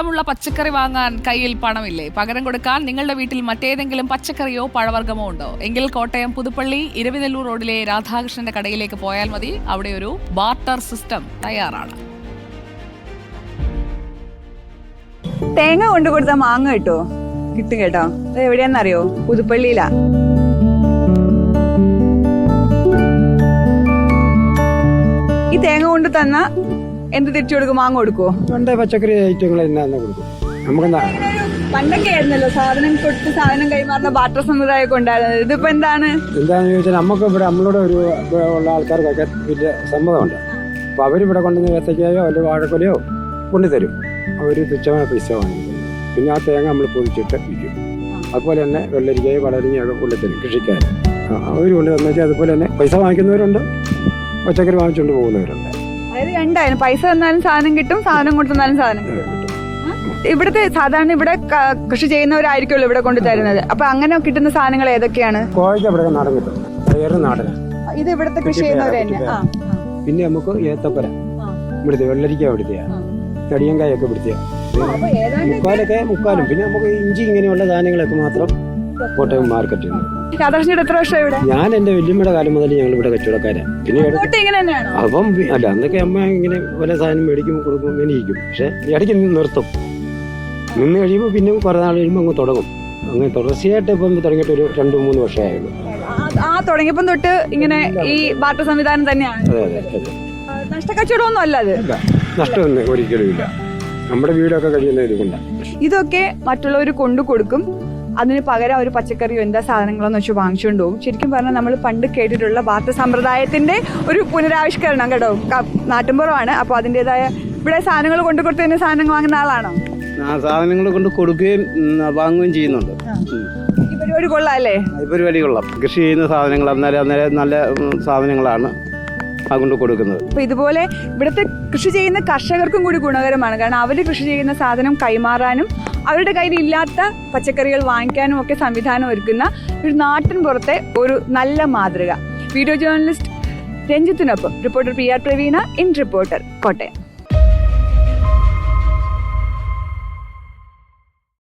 ഇഷ്ടമുള്ള പച്ചക്കറി വാങ്ങാൻ കയ്യിൽ പണമില്ലേ? പകരം കൊടുക്കാൻ നിങ്ങളുടെ വീട്ടിൽ മറ്റേതെങ്കിലും പച്ചക്കറിയോ പഴവർഗമോ ഉണ്ടോ? എങ്കിൽ കോട്ടയം പുതുപ്പള്ളി ഇരവിനെല്ലൂർ റോഡിലെ രാധാകൃഷ്ണന്റെ കടയിലേക്ക് പോയാൽ മതി. അവിടെ ഒരു ബാർട്ടർ സിസ്റ്റം തയ്യാറാണ്. തേങ്ങ കൊണ്ടു കൊടുത്ത മാങ്ങ കിട്ടോ? കിട്ടും കേട്ടോ. അത് എവിടെയാന്നറിയോ? പുതുപ്പള്ളിയിലാ. ഈ തേങ്ങ കൊണ്ട് തന്ന എന്ത് തിരിച്ചു കൊടുക്കും? മാങ്ങ കൊടുക്കുവോ? പണ്ടേ പച്ചക്കറി ഐറ്റങ്ങൾ എന്നാന്ന് കൊടുക്കും. നമുക്കെന്താ? പണ്ടൊക്കെ ആയിരുന്നല്ലോ സാധനം കൊടുത്ത് സാധനം കൈമാറുന്ന ബാട്ടർ സമ്പ്രദായമൊക്കെ ഉണ്ടായിരുന്നത്. ഇതിപ്പോ എന്താണ്? എന്താണെന്ന് ചോദിച്ചാൽ നമുക്ക് ഇവിടെ നമ്മളോട് ഒരു ഉള്ള ആൾക്കാർക്കൊക്കെ വലിയ സമ്മതമുണ്ട്. അപ്പോൾ അവരിവിടെ കൊണ്ടുവന്ന് ഏത്തക്കയോ അല്ലെ വാഴക്കൊലയോ കൊണ്ടുതരും. അവർ തുച്ഛമായ പൈസ വാങ്ങിക്കും. പിന്നെ ആ തേങ്ങ നമ്മൾ പൊതിച്ചിട്ട് വിൽക്കും. അതുപോലെ തന്നെ വെള്ളരിക്കയോ വളരിക്കയൊക്കെ കൊണ്ടുതരും കൃഷിക്കാർ. അവർ കൊണ്ടുവന്ന് വെച്ചാൽ അതുപോലെ തന്നെ പൈസ വാങ്ങിക്കുന്നവരുണ്ട്. പച്ചക്കറി വാങ്ങിച്ചുകൊണ്ട് പോകുന്നവരുണ്ട്. അതായത് രണ്ടായിരം. പൈസ തന്നാലും സാധനം കിട്ടും സാധനം കൊണ്ടു തന്നാലും സാധനം കിട്ടും. ഇവിടുത്തെ സാധാരണ ഇവിടെ കൃഷി ചെയ്യുന്നവരായിരിക്കുമല്ലോ ഇവിടെ കൊണ്ടു തരുന്നത്. അപ്പൊ അങ്ങനെ കിട്ടുന്ന സാധനങ്ങൾ ഏതൊക്കെയാണ്? കോഴിക്ക് ഇവിടെ നാടൻ കിട്ടും. ഇത് ഇവിടുത്തെ കൃഷി ചെയ്യുന്നവർ തന്നെ പിന്നെ നമുക്ക് ഏത്തപ്പര. ഇവിടുത്തെ വെള്ളരിക്ക ഇവിടുത്തെയാ തടിയങ്കായൊക്കെ ഇവിടുത്തെയാ ഏതാണ്ട് മുക്കാലൊക്കെ മുക്കാലും. പിന്നെ നമുക്ക് ഇഞ്ചി ഇങ്ങനെയുള്ള സാധനങ്ങളൊക്കെ മാത്രം കോട്ടയം മാർക്കറ്റിൽ നിന്ന്. രാധാകൃഷ്ണയുടെ എത്ര വർഷം ഇവിടെ? ഞാൻ എന്റെ വല്യമ്മയുടെ കാലം മുതൽ ഞങ്ങൾ ഇവിടെ കച്ചവടക്കാരാണ് പിന്നെ അപ്പം അല്ല അന്നൊക്കെ അമ്മ ഇങ്ങനെ പല സാധനം മേടിക്കും കൊടുക്കും ഇങ്ങനെ ഇരിക്കും. പക്ഷെ ഇടയ്ക്ക് നിർത്തും. നിന്ന് കഴിയുമ്പോൾ പിന്നെ കുറേ നാൾ കഴിയുമ്പോൾ അങ്ങ് തുടങ്ങും. അങ്ങനെ തുടർച്ചയായിട്ട് ഇപ്പം തുടങ്ങിയിട്ട് ഒരു രണ്ട് മൂന്ന് വർഷമായുള്ളൂ ആ- തുടങ്ങിയപ്പം തൊട്ട് ഇങ്ങനെ ഈ ബാട്ടർ സംവിധാനം തന്നെയാണ്. അതെ അതെ അതെ. ആ, നഷ്ടക്കച്ചവടമൊന്നും അല്ല അത്. നഷ്ടമൊന്നും ഒരിക്കലും ഇല്ല. നമ്മുടെ വീടൊക്കെ കഴിയുന്ന ഇതുകൊണ്ടാണ് ഇതൊക്കെ മറ്റുള്ളവർ കൊണ്ടു കൊടുക്കും അതിന് പകരം അവർ പച്ചക്കറിയോ എന്താ സാധനങ്ങളോ എന്ന് വെച്ച് വാങ്ങിച്ചുകൊണ്ട് പോകും ശരിക്കും പറഞ്ഞാൽ നമ്മൾ പണ്ട് കേട്ടിട്ടുള്ള ഭാരത സമ്പ്രദായത്തിന്റെ ഒരു പുനരാവിഷ്കരണം കേട്ടോ. നാട്ടിൻപുറമാണ്. അപ്പോൾ അതിന്റെതായ ഇവിടെ സാധനങ്ങൾ കൊണ്ടു കൊടുത്തതിന് സാധനങ്ങൾ വാങ്ങുന്ന ആളാണോ? സാധനങ്ങൾ കൊണ്ട് കൊടുക്കുകയും വാങ്ങുകയും ചെയ്യുന്നുണ്ട്. ഈ പരിപാടി കൊള്ളാം അല്ലേ ഈ പരിപാടി കൊള്ളാം. കൃഷി ചെയ്യുന്ന സാധനങ്ങൾ അന്നേരം അന്നേരം നല്ല സാധനങ്ങളാണ് അതുകൊണ്ട് കൊടുക്കുന്നത്. അപ്പൊ ഇതുപോലെ ഇവിടുത്തെ കൃഷി ചെയ്യുന്ന കർഷകർക്കും കൂടി ഗുണകരമാണ്. കാരണം അവർ കൃഷി ചെയ്യുന്ന സാധനം കൈമാറാനും അവരുടെ കയ്യിൽ ഇല്ലാത്ത പച്ചക്കറികൾ വാങ്ങിക്കാനും ഒക്കെ സംവിധാനം ഒരുക്കുന്ന ഒരു നാട്ടിൻ പുറത്തെ ഒരു നല്ല മാതൃക. Video journalist രഞ്ജിത്തിനൊപ്പം reporter P R Praveena in reporter Kottayam.